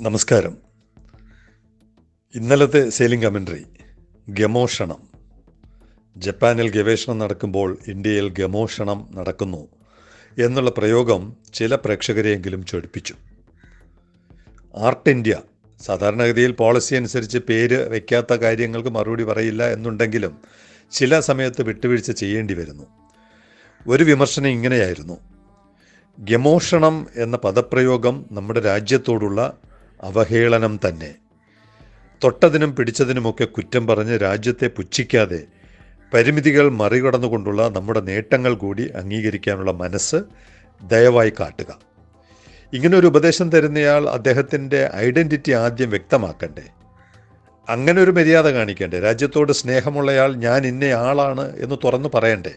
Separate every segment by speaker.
Speaker 1: നമസ്കാരം. ഇന്നലത്തെ sailing commentary ഗമോഷണം. ജപ്പാനിൽ ഗവേഷണം നടക്കുമ്പോൾ ഇന്ത്യയിൽ ഗമോഷണം നടക്കുന്നു എന്നുള്ള പ്രയോഗം ചില പ്രേക്ഷകരെയെങ്കിലും ചൊടിപ്പിച്ചു. ആർട്ട് ഇന്ത്യ സാധാരണഗതിയിൽ പോളിസി അനുസരിച്ച് പേര് വയ്ക്കാത്ത കാര്യങ്ങൾക്ക് മറുപടി പറയില്ല എന്നുണ്ടെങ്കിലും ചില സമയത്ത് വിട്ടുവീഴ്ച ചെയ്യേണ്ടി വരുന്നു. ഒരു വിമർശനം ഇങ്ങനെയായിരുന്നു. ഗമോഷണം എന്ന പദപ്രയോഗം നമ്മുടെ രാജ്യത്തോടുള്ള അവഹേളനം തന്നെ. തൊട്ടതിനും പിടിച്ചതിനുമൊക്കെ കുറ്റം പറഞ്ഞ് രാജ്യത്തെ പുച്ഛിക്കാതെ പരിമിതികൾ മറികടന്നുകൊണ്ടുള്ള നമ്മുടെ നേട്ടങ്ങൾ കൂടി അംഗീകരിക്കാനുള്ള മനസ്സ് ദയവായി കാട്ടുക. ഇങ്ങനൊരു ഉപദേശം തരുന്നയാൾ അദ്ദേഹത്തിന്റെ ഐഡന്റിറ്റി ആദ്യം വ്യക്തമാക്കണ്ടേ. അങ്ങനെ ഒരു മര്യാദ കാണിക്കണ്ടേ. രാജ്യത്തോട് സ്നേഹമുള്ളയാൾ ഞാൻ ഇന്നയാളാണ് എന്ന് തുറന്നു പറയണ്ടേ.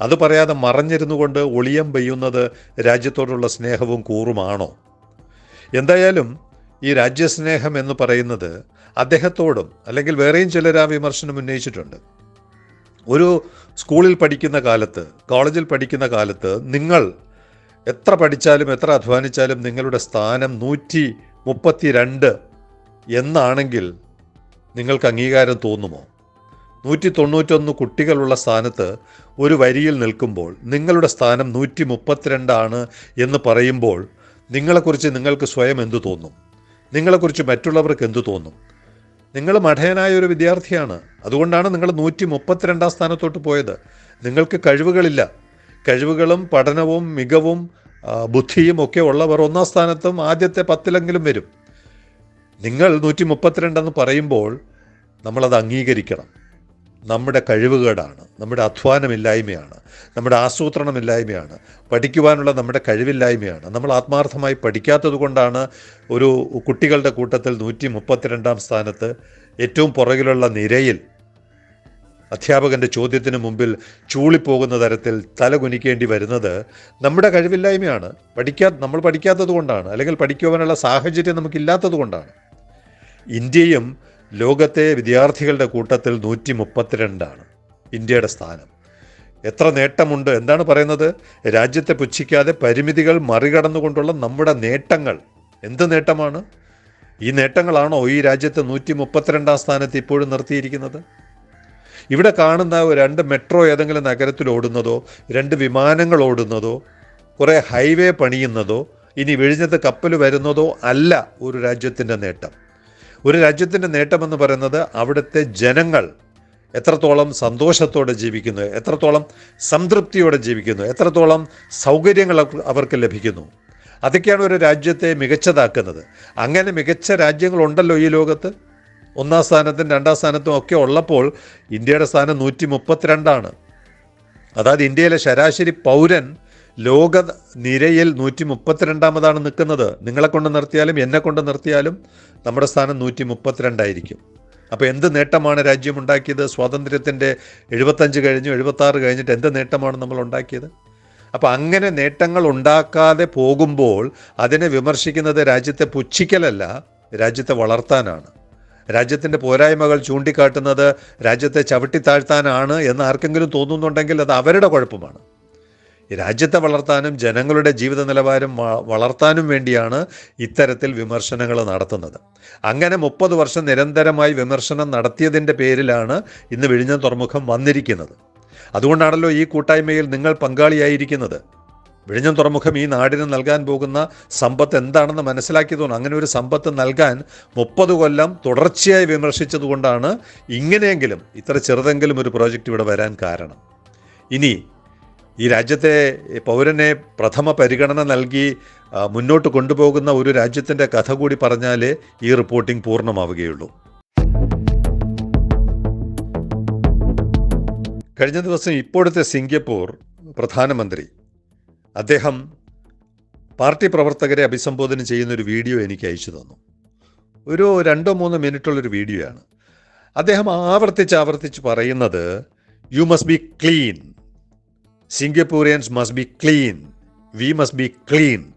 Speaker 1: അത് പറയാതെ മറഞ്ഞിരുന്നു കൊണ്ട് ഒളിയം പെയ്യുന്നത് രാജ്യത്തോടുള്ള സ്നേഹവും കൂറുമാണോ? എന്തായാലും ഈ രാജ്യസ്നേഹം എന്ന് പറയുന്നത് അദ്ദേഹത്തോടും അല്ലെങ്കിൽ വേറെയും ചിലർ ആ വിമർശനം ഉന്നയിച്ചിട്ടുണ്ട്. ഒരു സ്കൂളിൽ പഠിക്കുന്ന കാലത്ത് കോളേജിൽ പഠിക്കുന്ന കാലത്ത് നിങ്ങൾ എത്ര പഠിച്ചാലും എത്ര അധ്വാനിച്ചാലും നിങ്ങളുടെ സ്ഥാനം നൂറ്റി മുപ്പത്തി രണ്ട് എന്നാണെങ്കിൽ നിങ്ങൾക്ക് അംഗീകാരം തോന്നുമോ? നൂറ്റി തൊണ്ണൂറ്റൊന്ന് കുട്ടികളുള്ള സ്ഥാനത്ത് ഒരു വരിയിൽ നിൽക്കുമ്പോൾ നിങ്ങളുടെ സ്ഥാനം നൂറ്റി മുപ്പത്തിരണ്ടാണ് എന്ന് പറയുമ്പോൾ നിങ്ങളെക്കുറിച്ച് നിങ്ങൾക്ക് സ്വയം എന്തു തോന്നും? നിങ്ങളെക്കുറിച്ച് മറ്റുള്ളവർക്ക് എന്തു തോന്നും? നിങ്ങൾ മഠയനായ ഒരു വിദ്യാർത്ഥിയാണ്. അതുകൊണ്ടാണ് നിങ്ങൾ നൂറ്റി മുപ്പത്തിരണ്ടാം സ്ഥാനത്തോട്ട് പോയത്. നിങ്ങൾക്ക് കഴിവുകളില്ല. കഴിവുകളും പഠനവും മികവും ബുദ്ധിയും ഒക്കെ ഉള്ളവർ ഒന്നാം സ്ഥാനത്തും ആദ്യത്തെ പത്തിലെങ്കിലും വരും. നിങ്ങൾ നൂറ്റി മുപ്പത്തിരണ്ടെന്ന് പറയുമ്പോൾ നമ്മളത് അംഗീകരിക്കണം. നമ്മുടെ കഴിവുകേടാണ് നമ്മുടെ അധ്വാനമില്ലായ്മയാണ് നമ്മുടെ ആസൂത്രണമില്ലായ്മയാണ് പഠിക്കുവാനുള്ള നമ്മുടെ കഴിവില്ലായ്മയാണ്. നമ്മൾ ആത്മാർത്ഥമായി പഠിക്കാത്തത് കൊണ്ടാണ് ഒരു കുട്ടികളുടെ കൂട്ടത്തിൽ നൂറ്റി മുപ്പത്തിരണ്ടാം സ്ഥാനത്ത് ഏറ്റവും പുറകിലുള്ള നിരയിൽ അധ്യാപകന്റെ ചോദ്യത്തിന് മുമ്പിൽ ചൂളിപ്പോകുന്ന തരത്തിൽ തലകുനിക്കേണ്ടി വരുന്നത് നമ്മുടെ കഴിവില്ലായ്മയാണ്. പഠിക്കാ നമ്മൾ പഠിക്കാത്തത് കൊണ്ടാണ്. അല്ലെങ്കിൽ പഠിക്കുവാനുള്ള സാഹചര്യം നമുക്കില്ലാത്തത് കൊണ്ടാണ്. ഇന്ത്യയും ലോകത്തെ വിദ്യാർത്ഥികളുടെ കൂട്ടത്തിൽ നൂറ്റി മുപ്പത്തിരണ്ടാണ് ഇന്ത്യയുടെ സ്ഥാനം. എത്ര നേട്ടമുണ്ട് എന്താണ് പറയുന്നത്? രാജ്യത്തെ പുച്ഛിക്കാതെ പരിമിതികൾ മറികടന്നുകൊണ്ടുള്ള നമ്മുടെ നേട്ടങ്ങൾ എന്ത് നേട്ടമാണ്? ഈ നേട്ടങ്ങളാണോ ഈ രാജ്യത്തെ നൂറ്റി മുപ്പത്തിരണ്ടാം സ്ഥാനത്ത് ഇപ്പോഴും നിർത്തിയിരിക്കുന്നത്? ഇവിടെ കാണുന്ന രണ്ട് മെട്രോ ഏതെങ്കിലും നഗരത്തിൽ ഓടുന്നതോ രണ്ട് വിമാനങ്ങൾ ഓടുന്നതോ കുറേ ഹൈവേ പണിയുന്നതോ ഇനി വിഴിഞ്ഞത്ത് കപ്പൽ വരുന്നതോ അല്ല ഒരു രാജ്യത്തിന്റെ നേട്ടം. ഒരു രാജ്യത്തിന്റെ നേട്ടമെന്ന് പറയുന്നത് അവിടുത്തെ ജനങ്ങൾ എത്രത്തോളം സന്തോഷത്തോടെ ജീവിക്കുന്നു എത്രത്തോളം സംതൃപ്തിയോടെ ജീവിക്കുന്നു എത്രത്തോളം സൗകര്യങ്ങൾ അവർക്ക് ലഭിക്കുന്നു. അതൊക്കെയാണ് ഒരു രാജ്യത്തെ മികച്ചതാക്കുന്നത്. അങ്ങനെ മികച്ച രാജ്യങ്ങളുണ്ടല്ലോ ഈ ലോകത്ത്. ഒന്നാം സ്ഥാനത്തും രണ്ടാം സ്ഥാനത്തും ഒക്കെ ഉള്ളപ്പോൾ ഇന്ത്യയുടെ സ്ഥാനം നൂറ്റി മുപ്പത്തിരണ്ടാണ് അതായത് ഇന്ത്യയിലെ ശരാശരി പൗരൻ ലോക നിരയിൽ നൂറ്റി മുപ്പത്തിരണ്ടാമതാണ് നിൽക്കുന്നത്. നിങ്ങളെ കൊണ്ട് നിർത്തിയാലും എന്നെ കൊണ്ട് നിർത്തിയാലും നമ്മുടെ സ്ഥാനം നൂറ്റി മുപ്പത്തിരണ്ടായിരിക്കും അപ്പോൾ എന്ത് നേട്ടമാണ് രാജ്യം ഉണ്ടാക്കിയത്? സ്വാതന്ത്ര്യത്തിന്റെ എഴുപത്തഞ്ച് കഴിഞ്ഞു എഴുപത്താറ് കഴിഞ്ഞിട്ട് എന്ത് നേട്ടമാണ് നമ്മൾ ഉണ്ടാക്കിയത്? അപ്പോൾ അങ്ങനെ നേട്ടങ്ങൾ ഉണ്ടാക്കാതെ പോകുമ്പോൾ അതിനെ വിമർശിക്കുന്നത് രാജ്യത്തെ പുച്ഛിക്കലല്ല രാജ്യത്തെ വളർത്താനാണ്. രാജ്യത്തിന്റെ പോരായ്മകൾ ചൂണ്ടിക്കാട്ടുന്നത് രാജ്യത്തെ ചവിട്ടി താഴ്ത്താനാണ് എന്ന് ആർക്കെങ്കിലും തോന്നുന്നുണ്ടെങ്കിൽ അത് അവരുടെ കുഴപ്പമാണ്. രാജ്യത്തെ വളർത്താനും ജനങ്ങളുടെ ജീവിത നിലവാരം വളർത്താനും വേണ്ടിയാണ് ഇത്തരത്തിൽ വിമർശനങ്ങൾ നടത്തുന്നത്. അങ്ങനെ മുപ്പത് വർഷം നിരന്തരമായി വിമർശനം നടത്തിയതിന്റെ പേരിലാണ് ഇന്ന് വിഴിഞ്ഞം തുറമുഖം വന്നിരിക്കുന്നത്. അതുകൊണ്ടാണല്ലോ ഈ കൂട്ടായ്മയിൽ നിങ്ങൾ പങ്കാളിയായിരിക്കുന്നത്. വിഴിഞ്ഞം തുറമുഖം ഈ നാടിന് നൽകാൻ പോകുന്ന സമ്പത്ത് എന്താണെന്ന് മനസ്സിലാക്കി മനസ്സിലാക്കിയതുകൊണ്ട് അങ്ങനെ ഒരു സമ്പത്ത് നൽകാൻ മുപ്പത് കൊല്ലം തുടർച്ചയായി വിമർശിച്ചതുകൊണ്ടാണ് ഇങ്ങനെയെങ്കിലും ഇത്ര ചെറുതെങ്കിലും ഒരു പ്രോജക്റ്റ് ഇവിടെ വരാൻ കാരണം. ഇനി ഈ രാജ്യത്തെ പൗരനെ പ്രഥമ പരിഗണന നൽകി മുന്നോട്ട് കൊണ്ടുപോകുന്ന ഒരു രാജ്യത്തിന്റെ കഥ കൂടി പറഞ്ഞാലേ ഈ റിപ്പോർട്ടിംഗ് പൂർണമാവുകയുള്ളൂ. കഴിഞ്ഞ ദിവസം ഇപ്പോഴത്തെ സിംഗപ്പൂർ പ്രധാനമന്ത്രി അദ്ദേഹം പാർട്ടി പ്രവർത്തകരെ അഭിസംബോധന ചെയ്യുന്ന ഒരു വീഡിയോ എനിക്ക് അയച്ചു തന്നു. ഒരു രണ്ടോ മൂന്നോ മിനിറ്റുള്ളൊരു വീഡിയോ ആണ് അദ്ദേഹം ആവർത്തിച്ച് ആവർത്തിച്ച് പറയുന്നത് you must be clean Singaporeans must be clean we must be clean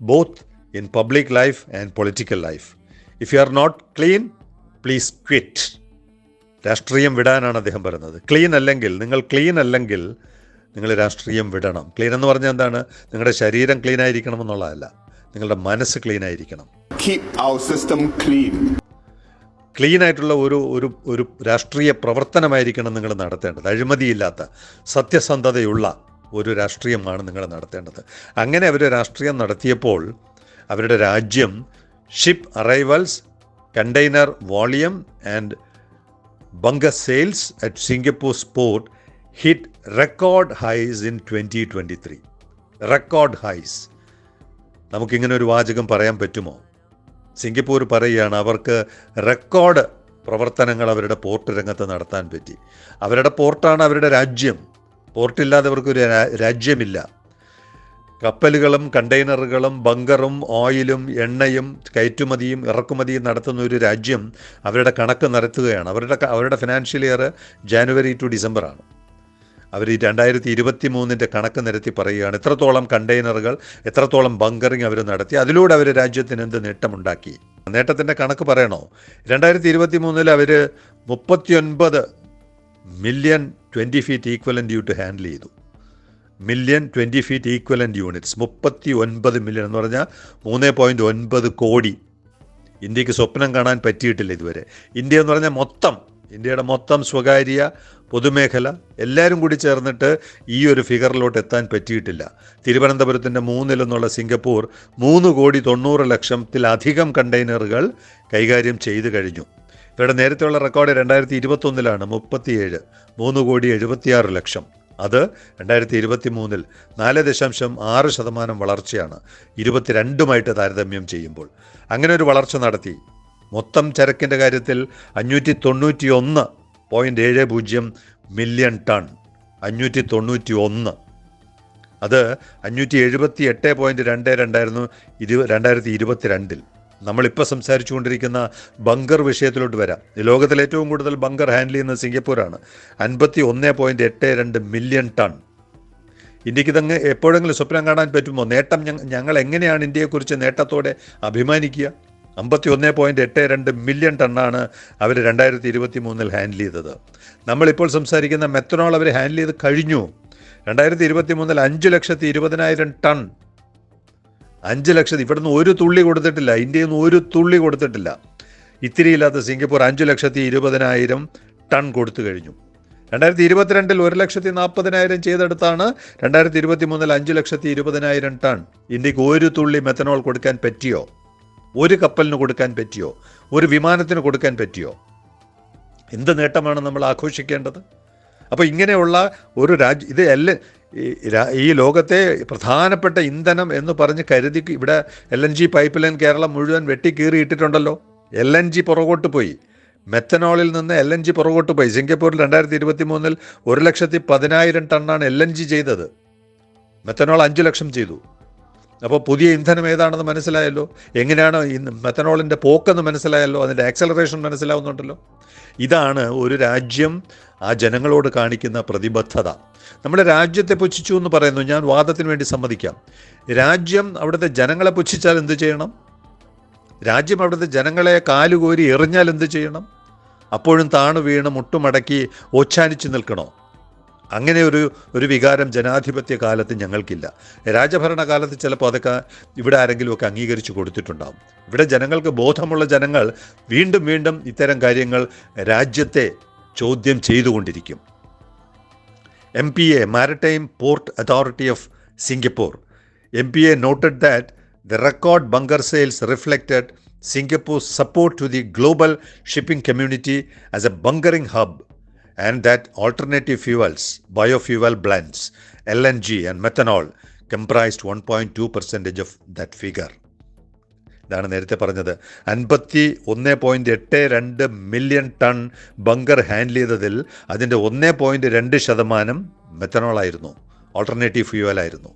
Speaker 1: both in public life and political life if you are not clean please quit രാഷ്ട്രീയം വിടാനാണ് അദ്ദേഹം പറയുന്നത്. ക്ലീൻ അല്ലെങ്കിൽ നിങ്ങൾ ക്ലീൻ അല്ലെങ്കിൽ നിങ്ങൾ രാഷ്ട്രീയം വിടണം. ക്ലീൻ എന്ന് പറഞ്ഞാൽ എന്താണ്? നിങ്ങളുടെ ശരീരം ക്ലീൻ ആയിരിക്കണം എന്നുള്ളതല്ല നിങ്ങളുടെ മനസ്സ് ക്ലീൻ ആയിരിക്കണം. ക്ലീൻ ആയിട്ടുള്ള ഒരു ഒരു ഒരു രാഷ്ട്രീയ പ്രവർത്തനമായിരിക്കണം നിങ്ങൾ നടത്തേണ്ടത്. അഴിമതിയില്ലാത്ത സത്യസന്ധതയുള്ള ഒരു രാഷ്ട്രീയമാണ് നിങ്ങൾ നടത്തേണ്ടത്. അങ്ങനെ അവർ രാഷ്ട്രീയം നടത്തിയപ്പോൾ അവരുടെ രാജ്യം ship arrivals container volume and bunker sales at Singapore port hit record highs in twenty twenty three. Record highs. നമുക്കിങ്ങനെ ഒരു വാചകം പറയാൻ പറ്റുമോ? സിംഗപ്പൂർ പറയുകയാണ് അവർക്ക് റെക്കോർഡ് പ്രവർത്തനങ്ങൾ അവരുടെ പോർട്ട് രംഗത്ത് നടത്താൻ പറ്റി. അവരുടെ പോർട്ടാണ് അവരുടെ രാജ്യം. പോർട്ടില്ലാതെ അവർക്കൊരു രാജ്യമില്ല. കപ്പലുകളും കണ്ടെയ്നറുകളും ബങ്കറും ഓയിലും എണ്ണയും കയറ്റുമതിയും ഇറക്കുമതിയും നടത്തുന്ന ഒരു രാജ്യം അവരുടെ കണക്ക് നടത്തുകയാണ് അവരുടെ അവരുടെ ഫിനാൻഷ്യൽ ഇയർ ജാനുവരി ടു ഡിസംബറാണ്. അവർ ഈ രണ്ടായിരത്തി ഇരുപത്തി മൂന്നിന്റെ കണക്ക് നിരത്തി പറയുകയാണ് എത്രത്തോളം കണ്ടെയ്നറുകൾ എത്രത്തോളം ബങ്കറിങ് അവർ നടത്തി അതിലൂടെ അവർ രാജ്യത്തിന് എന്ത് നേട്ടമുണ്ടാക്കി? നേട്ടത്തിന്റെ കണക്ക് പറയണോ? രണ്ടായിരത്തി ഇരുപത്തി മൂന്നിൽ അവർ മുപ്പത്തിയൊൻപത് മില്യൺ ട്വന്റി ഫീറ്റ് ഈക്വലന്റ് യൂട്ട് ഹാൻഡിൽ ചെയ്തു. Million twenty feet equivalent units മുപ്പത്തി ഒൻപത് മില്യൺ എന്ന് പറഞ്ഞാൽ മൂന്ന് പോയിന്റ് ഒൻപത് കോടി. ഇന്ത്യയ്ക്ക് സ്വപ്നം കാണാൻ പറ്റിയിട്ടില്ല ഇതുവരെ. ഇന്ത്യ എന്ന് പറഞ്ഞാൽ മൊത്തം ഇന്ത്യയുടെ മൊത്തം സ്വകാര്യ പൊതുമേഖല എല്ലാവരും കൂടി ചേർന്നിട്ട് ഈ ഒരു ഫിഗറിലോട്ട് എത്താൻ പറ്റിയിട്ടില്ല. തിരുവനന്തപുരത്തിന്റെ മൂന്നിലെന്നുള്ള സിംഗപ്പൂർ മൂന്ന് കോടി തൊണ്ണൂറ് ലക്ഷത്തിലധികം കണ്ടെയ്നറുകൾ കൈകാര്യം ചെയ്തു കഴിഞ്ഞു. ഇവരുടെ നേരത്തെയുള്ള റെക്കോർഡ് രണ്ടായിരത്തി ഇരുപത്തൊന്നിലാണ് മുപ്പത്തിയേഴ് മൂന്ന് കോടി എഴുപത്തിയാറ് ലക്ഷം. അത് രണ്ടായിരത്തി ഇരുപത്തി മൂന്നിൽ നാല് ദശാംശം ആറ് ശതമാനം വളർച്ചയാണ് ഇരുപത്തിരണ്ടുമായിട്ട് താരതമ്യം ചെയ്യുമ്പോൾ. അങ്ങനെ ഒരു വളർച്ച നടത്തി. മൊത്തം ചരക്കിന്റെ കാര്യത്തിൽ അഞ്ഞൂറ്റി തൊണ്ണൂറ്റി ഒന്ന് പോയിന്റ് ഏഴ് പൂജ്യം മില്യൺ ടൺ അഞ്ഞൂറ്റി തൊണ്ണൂറ്റി ഒന്ന് അത് അഞ്ഞൂറ്റി എഴുപത്തി എട്ട് പോയിന്റ് രണ്ട് രണ്ടായിരുന്നു ഇരു രണ്ടായിരത്തി ഇരുപത്തി രണ്ടിൽ നമ്മളിപ്പോൾ സംസാരിച്ചു കൊണ്ടിരിക്കുന്ന ബങ്കർ വിഷയത്തിലോട്ട് വരാം. ലോകത്തിൽ ഏറ്റവും കൂടുതൽ ബങ്കർ ഹാൻഡിൽ ചെയ്യുന്ന സിംഗപ്പൂരാണ്. അൻപത്തി ഒന്ന് പോയിന്റ് എട്ട് രണ്ട് മില്യൺ ടൺ ഇന്ത്യയ്ക്ക് ഇതങ്ങ് എപ്പോഴെങ്കിലും സ്വപ്നം കാണാൻ പറ്റുമോ? നേട്ടം ഞങ്ങ- ഞങ്ങൾ എങ്ങനെയാണ് ഇന്ത്യയെക്കുറിച്ച് നേട്ടത്തോടെ അഭിമാനിക്കുക? അമ്പത്തി ഒന്ന് പോയിന്റ് എട്ട് രണ്ട് മില്യൺ ടണ്ണാണ് അവർ രണ്ടായിരത്തി ഇരുപത്തി മൂന്നിൽ ഹാൻഡിൽ ചെയ്തത്. നമ്മളിപ്പോൾ സംസാരിക്കുന്ന മെത്തനോൾ അവർ ഹാൻഡിൽ ചെയ്ത് കഴിഞ്ഞു. രണ്ടായിരത്തി ഇരുപത്തി മൂന്നിൽ അഞ്ച് ലക്ഷത്തി ഇരുപതിനായിരം ടൺ. അഞ്ച് ലക്ഷത്തി ഇവിടുന്ന് ഒരു തുള്ളി കൊടുത്തിട്ടില്ല. ഇന്ത്യയിൽ നിന്ന് ഒരു തുള്ളി കൊടുത്തിട്ടില്ല. ഇത്തിരിയില്ലാത്ത സിംഗപ്പൂർ അഞ്ച് ലക്ഷത്തി ഇരുപതിനായിരം ടൺ കൊടുത്തു കഴിഞ്ഞു. രണ്ടായിരത്തി ഇരുപത്തിരണ്ടിൽ ഒരു ലക്ഷത്തി നാൽപ്പതിനായിരം ചെയ്തെടുത്താണ് രണ്ടായിരത്തി ഇരുപത്തി മൂന്നിൽ അഞ്ച് ലക്ഷത്തി ഇരുപതിനായിരം ടൺ. ഇന്ത്യയ്ക്ക് ഒരു തുള്ളി മെത്തനോൾ കൊടുക്കാൻ പറ്റിയോ? ഒരു കപ്പലിന് കൊടുക്കാൻ പറ്റിയോ? ഒരു വിമാനത്തിന് കൊടുക്കാൻ പറ്റിയോ? എന്ത് നേട്ടമാണ് നമ്മൾ ആഘോഷിക്കേണ്ടത്? അപ്പോൾ ഇങ്ങനെയുള്ള ഒരു രാജ്യ ഇത് എല്ല ഈ ലോകത്തെ പ്രധാനപ്പെട്ട ഇന്ധനം എന്ന് പറഞ്ഞ് കരുതി ഇവിടെ L N G pipeline Kerala മുഴുവൻ വെട്ടിക്കീറിയിട്ടിട്ടുണ്ടല്ലോ. എൽ എൻ ജി പുറകോട്ട് പോയി. മെത്തനോളിൽ നിന്ന് എൽ എൻ ജി പുറകോട്ട് പോയി. സിംഗപ്പൂരിൽ രണ്ടായിരത്തി ഇരുപത്തി മൂന്നിൽ ഒരു ലക്ഷത്തി പതിനായിരം ടണ്ണാണ് എൽ എൻ ജി ചെയ്തത്. മെത്തനോൾ അഞ്ച് ലക്ഷം ചെയ്തു. അപ്പോൾ പുതിയ ഇന്ധനം ഏതാണെന്ന് മനസ്സിലായല്ലോ? എങ്ങനെയാണ് ഈ മെത്തനോളിന്റെ പോക്കെന്ന് മനസ്സിലായല്ലോ? അതിന്റെ ആക്സലറേഷൻ മനസ്സിലാവുന്നുണ്ടല്ലോ? ഇതാണ് ഒരു രാജ്യം ആ ജനങ്ങളോട് കാണിക്കുന്ന പ്രതിബദ്ധത. നമ്മുടെ രാജ്യത്തെ പുച്ഛിച്ചു എന്ന് പറയുന്നു. ഞാൻ വാദത്തിന് വേണ്ടി സമ്മതിക്കാം. രാജ്യം അവിടുത്തെ ജനങ്ങളെ പുച്ഛിച്ചാൽ എന്ത് ചെയ്യണം? രാജ്യം അവിടുത്തെ ജനങ്ങളെ കാലുകോരി എറിഞ്ഞാൽ എന്ത് ചെയ്യണം? അപ്പോഴും താണു വീണ് മുട്ടുമടക്കി ഓച്ഛാനിച്ച് നിൽക്കണോ? അങ്ങനെ ഒരു ഒരു വികാരം ജനാധിപത്യ കാലത്ത് ഞങ്ങൾക്കില്ല. രാജഭരണ കാലത്ത് ചിലപ്പോൾ അതൊക്കെ ഇവിടെ ആരെങ്കിലുമൊക്കെ അംഗീകരിച്ചു കൊടുത്തിട്ടുണ്ടാവും. ഇവിടെ ജനങ്ങൾക്ക് ബോധമുള്ള ജനങ്ങൾ വീണ്ടും വീണ്ടും ഇത്തരം കാര്യങ്ങൾ രാജ്യത്തെ ചോദ്യം ചെയ്തുകൊണ്ടിരിക്കും. M P A maritime port authority of Singapore M P A noted that the record bunker sales reflected Singapore support to the global shipping community as a bunkering hub. And that alternative fuels, biofuel blends, LNG and methanol comprised 1.2 percentage of that figure. ഇതാണ് നേരത്തെ പറഞ്ഞത്. അൻപത്തി ഒന്ന് point എട്ട് രണ്ട് million ton bunker handle ചെയ്തതിൽ അതിന്റെ ഒന്ന് പോയിന്റ് രണ്ട് ശതമാനം മെത്തനോളായിരുന്നു ഓൾട്ടർനേറ്റീവ് ഫ്യൂവലായിരുന്നു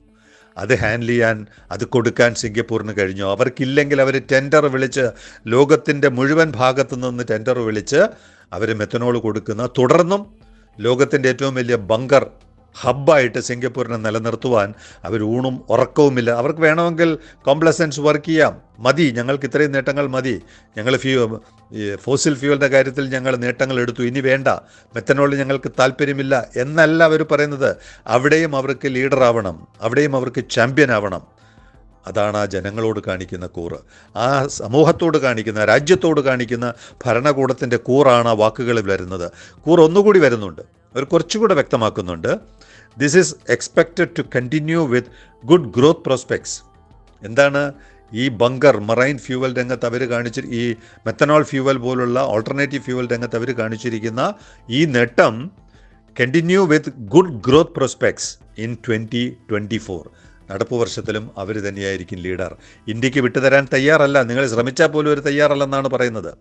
Speaker 1: അത് ഹാൻഡിൽ ചെയ്യാൻ അത് കൊടുക്കാൻ സിംഗപ്പൂരിന് കഴിഞ്ഞു. അവർക്കില്ലെങ്കിൽ അവർ ടെൻഡർ വിളിച്ച് ലോകത്തിന്റെ മുഴുവൻ ഭാഗത്തു നിന്ന് ടെൻഡർ വിളിച്ച് അവർ മെത്തനോൾ കൊടുക്കുന്ന തുടർന്നും ലോകത്തിന്റെ ഏറ്റവും വലിയ ബങ്കർ ഹബ്ബായിട്ട് സിംഗപ്പൂരിനെ നിലനിർത്തുവാൻ അവർ ഊണും ഉറക്കവുമില്ല. അവർക്ക് വേണമെങ്കിൽ കോംപ്ലസൻസ് വർക്ക് ചെയ്യാം. മതി ഞങ്ങൾക്ക് ഇത്രയും നേട്ടങ്ങൾ മതി. ഞങ്ങൾ ഫ്യൂ ഫോസിൽ ഫ്യൂവലിന്റെ കാര്യത്തിൽ ഞങ്ങൾ നേട്ടങ്ങൾ എടുത്തു. ഇനി വേണ്ട മെത്തനോളിൽ ഞങ്ങൾക്ക് താല്പര്യമില്ല എന്നല്ല അവർ പറയുന്നത്. അവിടെയും അവർക്ക് ലീഡറാവണം. അവിടെയും അവർക്ക് ചാമ്പ്യൻ ആവണം അതാണ് ആ ജനങ്ങളോട് കാണിക്കുന്ന കൂറ്. ആ സമൂഹത്തോട് കാണിക്കുന്ന രാജ്യത്തോട് കാണിക്കുന്ന ഭരണകൂടത്തിന്റെ കൂറാണ് ആ വാക്കുകളിൽ വരുന്നത്. കൂർ ഒന്നുകൂടി വരുന്നുണ്ട്. അവർ കുറച്ചുകൂടെ വ്യക്തമാക്കുന്നുണ്ട്. This is expected to continue with good growth prospects എന്താണ്? ഈ ബങ്കർ മറൈൻ ഫ്യൂവൽ രംഗത്ത് അവർ കാണിച്ചി ഈ മെത്തനോൾ ഫ്യൂവൽ പോലുള്ള ഓൾട്ടർനേറ്റീവ് ഫ്യൂവൽ രംഗത്ത് അവർ കാണിച്ചിരിക്കുന്ന ഈ നേട്ടം continue with good growth prospects in twenty twenty four നടപ്പ് വർഷത്തിലും അവർ തന്നെയായിരിക്കും ലീഡർ. ഇന്ത്യയ്ക്ക് വിട്ടുതരാൻ തയ്യാറല്ല. നിങ്ങൾ ശ്രമിച്ചാൽ പോലും അവർ തയ്യാറല്ലെന്നാണ് പറയുന്നത്.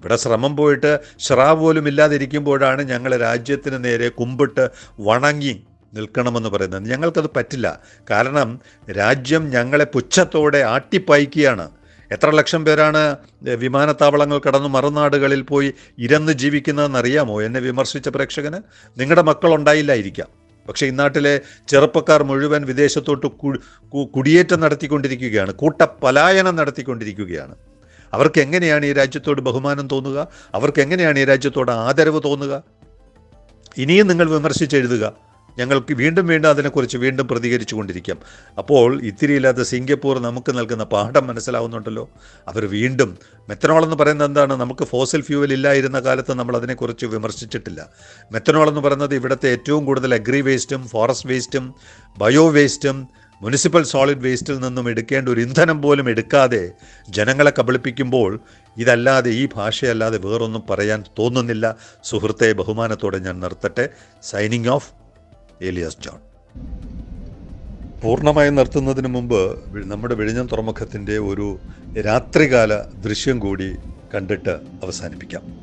Speaker 1: ഇവിടെ ശ്രമം പോയിട്ട് ശ്രാവ് പോലും ഇല്ലാതിരിക്കുമ്പോഴാണ് ഞങ്ങൾ രാജ്യത്തിന് നേരെ കുമ്പിട്ട് വണങ്ങി നിൽക്കണമെന്ന് പറയുന്നത്. ഞങ്ങൾക്കത് പറ്റില്ല. കാരണം രാജ്യം ഞങ്ങളെ പുച്ഛത്തോടെ ആട്ടിപ്പായിക്കുകയാണ്. എത്ര ലക്ഷം പേരാണ് വിമാനത്താവളങ്ങൾ കടന്ന് മറുനാടുകളിൽ പോയി ഇരന്ന് ജീവിക്കുന്നതെന്നറിയാമോ? എന്നെ വിമർശിച്ച പ്രേക്ഷകന്. നിങ്ങളുടെ മക്കളുണ്ടായില്ലായിരിക്കാം പക്ഷേ ഇന്നാട്ടിലെ ചെറുപ്പക്കാർ മുഴുവൻ വിദേശത്തോട്ട് കുടിയേറ്റം നടത്തിക്കൊണ്ടിരിക്കുകയാണ് കൂട്ടപലായനം നടത്തിക്കൊണ്ടിരിക്കുകയാണ്. അവർക്ക് എങ്ങനെയാണ് ഈ രാജ്യത്തോട് ബഹുമാനം തോന്നുക? അവർക്ക് എങ്ങനെയാണ് ഈ രാജ്യത്തോട് ആദരവ് തോന്നുക? ഇനിയും നിങ്ങൾ വിമർശിച്ചെഴുതുക ഞങ്ങൾക്ക് വീണ്ടും വീണ്ടും അതിനെക്കുറിച്ച് വീണ്ടും പ്രതികരിച്ചു കൊണ്ടിരിക്കാം. അപ്പോൾ ഇത്തിരിയില്ലാത്ത സിംഗപ്പൂർ നമുക്ക് നൽകുന്ന പാഠം മനസ്സിലാവുന്നുണ്ടല്ലോ. അവർ വീണ്ടും മെത്തനോൾ എന്ന് പറയുന്നത് എന്താണ്? നമുക്ക് ഫോസിൽ ഫ്യൂവൽ ഇല്ലായിരുന്ന കാലത്ത് നമ്മൾ അതിനെക്കുറിച്ച് വിമർശിച്ചിട്ടില്ല. മെത്തനോൾ എന്ന് പറയുന്നത് ഇവിടുത്തെ ഏറ്റവും കൂടുതൽ അഗ്രി വേസ്റ്റും ഫോറസ്റ്റ് വേസ്റ്റും ബയോ വേസ്റ്റും മുനിസിപ്പൽ സോളിഡ് വേസ്റ്റിൽ നിന്നും എടുക്കേണ്ട ഒരു ഇന്ധനം പോലും എടുക്കാതെ ജനങ്ങളെ കബളിപ്പിക്കുമ്പോൾ ഇതല്ലാതെ ഈ ഭാഷയല്ലാതെ വേറൊന്നും പറയാൻ തോന്നുന്നില്ല. സുഹൃത്തെ ബഹുമാനത്തോടെ ഞാൻ നിർത്തട്ടെ. Signing off Elias John. പൂർണമായും നിർത്തുന്നതിന് മുമ്പ് നമ്മുടെ വിഴിഞ്ഞം തുറമുഖത്തിന്റെ ഒരു രാത്രികാല ദൃശ്യം കൂടി കണ്ടിട്ട് അവസാനിപ്പിക്കാം.